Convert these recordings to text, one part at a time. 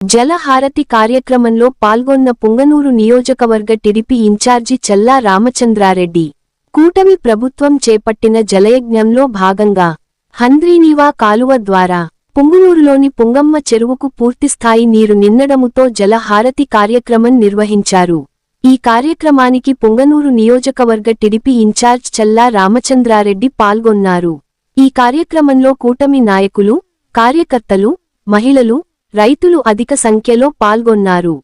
జలహారతి కార్యక్రమంలో పాల్గొన్న పుంగనూరు నియోజకవర్గ టిడిపి ఇన్ఛార్జి చల్లా రామచంద్రారెడ్డి. కూటమి ప్రభుత్వం చేపట్టిన జలయజ్ఞంలో భాగంగా హంద్రీనివా కాలువ ద్వారా పుంగునూరులోని పుంగమ్మ చెరువుకు పూర్తిస్థాయి నీరు నిన్నడముతో జలహారతి కార్యక్రమం నిర్వహించారు. ఈ కార్యక్రమానికి పుంగనూరు నియోజకవర్గ టిడిపి ఇన్ఛార్జ్ చల్లా రామచంద్రారెడ్డి పాల్గొన్నారు. ఈ కార్యక్రమంలో కూటమి నాయకులు కార్యకర్తలు మహిళలు రైతులు అధిక సంఖ్యలో పాల్గొన్నారు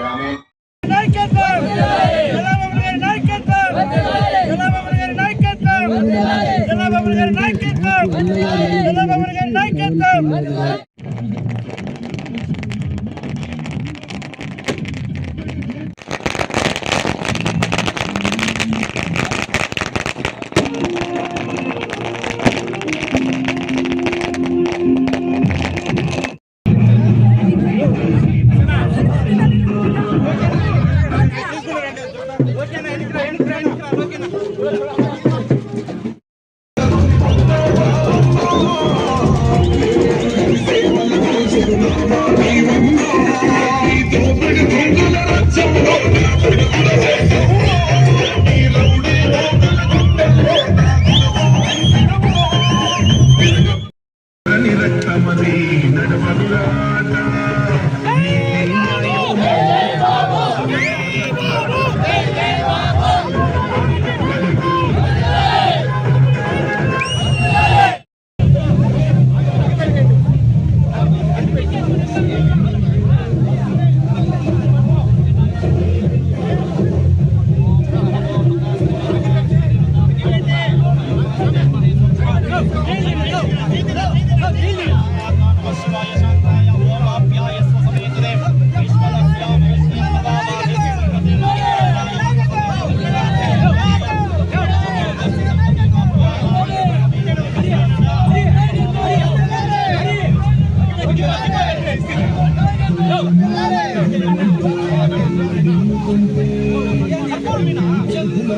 ఆయనకి నాయకత్వం! జనాభా నాయకత్వం!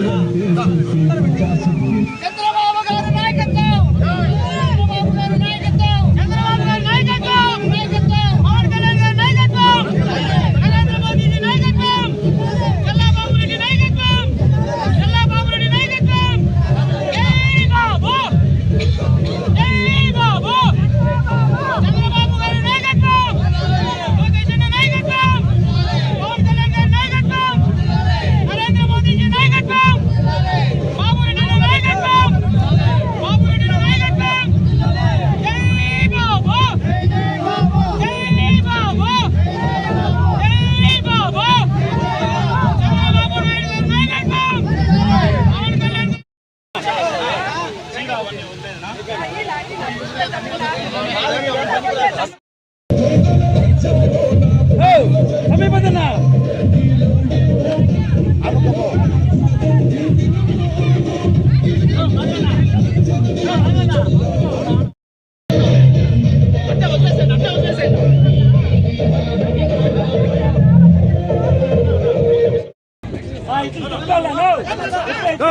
చంద్రబాబు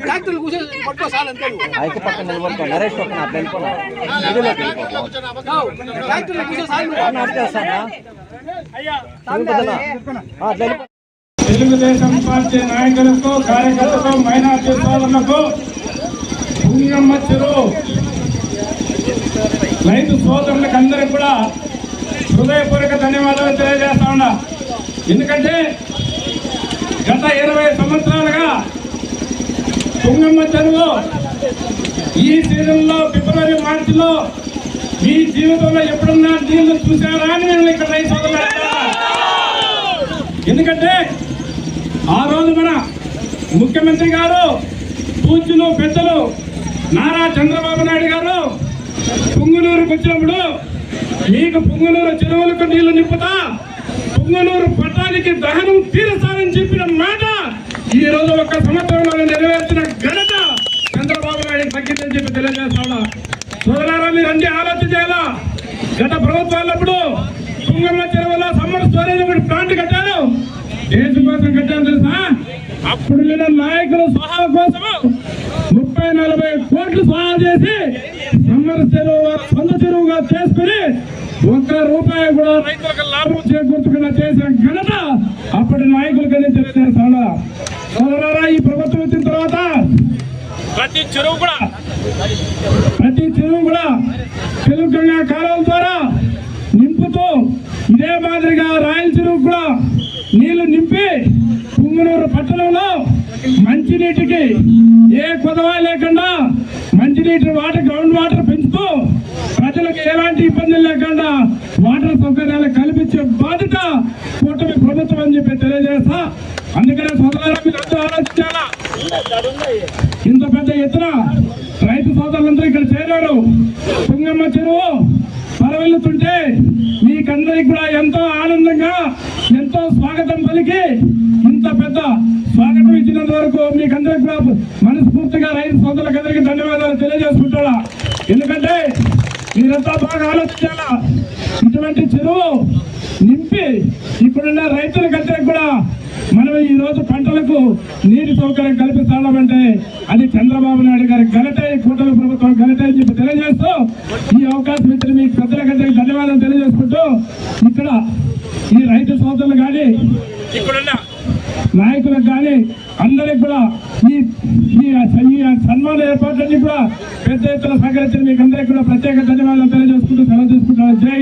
ట్రాక్టర్లు పట్టుకో చాలు అంతే. అయితే పక్కన నిలబడుకో నరేష్ పక్కన ట్రాక్టర్లు చాలు. తెలుగుదేశం పార్టీ నాయకులకు కార్యకర్తలకు మైనార్టీ సోదరులకు పుంగమ్మ చెరువు రైతు సోదరులకు అందరికి కూడా హృదయపూర్వక ధన్యవాదాలు తెలియజేస్తా ఉన్నా. ఎందుకంటే గత ఇరవై సంవత్సరాలుగా తుంగమ్మ చెరువు ఈ సీజన్లో ఫిబ్రవరి మార్చిలో మీ జీవితంలో ఎప్పుడన్నా నీళ్ళు చూసారా అని నేను ఇక్కడ రైతు ఎందుకంటే ఆ రోజు మన ముఖ్యమంత్రి గారు పూజలు పెద్దలు నారా చంద్రబాబు నాయుడు మీకు పుంగునూరు చెరువులకు నీళ్ళు నింపుతా. పుంగునూరు పట్టానికి దహనం తీరుస్తానని చెప్పిన మాట ఈ రోజు ఒక సంవత్సరంలో నెరవేర్చిన ఘనత చంద్రబాబు నాయుడు తగ్గిందని చెప్పి తెలియజేస్తా సోదరారా మీరు అన్ని ఆలోచన చేయాలా? గత ప్రభుత్వాలప్పుడు తుంగమ్మ చెరువులో సమ్మర్ స్టోరేజ్ ఒకటి ప్లాంట్ కట్టారు. దేశం కోసం కట్టారు తెలుసా? అప్పుడు నేను నాయకుల సహా కోసం ముప్పై నలభై కోట్లు సహాయం చేసి సమ్మర్ చెరువు సొంత చెరువుగా చేసుకుని ఒక్క రూపాయి కూడా రైతులకు లాభం చేకూర్చకుండా చేసిన ఘనత అప్పటి నాయకులు తెలియజేస్తాను సోదరారా ఈ ప్రభుత్వం వచ్చిన తర్వాత ప్రతి చెరువు కూడా ప్రతి చెరువు కూడా తెలుగు కాలువల ద్వారా నింపుతూ ఇదే మాదిరిగా రాయల చెరువు కూడా నీళ్ళు నింపి పుంగనూరు పట్టణంలో మంచినీటికి ఏ కొదవ లేకుండా మంచినీటి వాటర్ గ్రౌండ్ వాటర్ ఎలాంటి ఇబ్బందులు లేకుండా వాటర్ సౌకర్యాలు కల్పించే బాధ్యత కూటమి ప్రభుత్వం అని చెప్పి తెలియజేస్తా. అందుకనే సోదరులారా మీరు అందరూ ఆలోచించాలా? ఇంత పెద్ద ఎత్తున రైతు సోదరులందరూ ఇక్కడ చేరారు. తుంగమ్మ చెరువు పరవెళ్తుంటే మీకందరికి కూడా ఎంతో ఆనందంగా ఎంతో స్వాగతం పలికి ఇంత పెద్ద స్వాగతం ఇచ్చినంత వరకు మీకందరికి కూడా మనస్ఫూర్తిగా రైతు సోదరులకందరికీ ధన్యవాదాలు తెలియజేసుకుంటాడా బాగా ఆలోచించాలా? ఇటువంటి చెరువు నింపి ఇప్పుడున్న రైతులకందరికి కూడా మనం ఈ రోజు పంటలకు నీటి సౌకర్యం కల్పించాలంటే అది చంద్రబాబు నాయుడు గారి ఘనటే కూటమి ప్రభుత్వం ఘనటే అని చెప్పి తెలియజేస్తూ ఈ అవకాశం ఇచ్చిన మీకు పెద్దలకందరికి ధన్యవాదాలు తెలియజేసుకుంటూ ఇక్కడ ఈ రైతు సోదరులు కానీ ఇక్కడున్న నాయకులకు కానీ అందరికి కూడా ఈ సన్మాన ఏర్పాట్లన్నీ కూడా పెద్ద ఎత్తున సహకరించిన మీకు అందరికీ కూడా ప్రత్యేక ధన్యవాదాలు తెలియజేసుకుంటూ సెలవు తీసుకుంటున్నాను. జై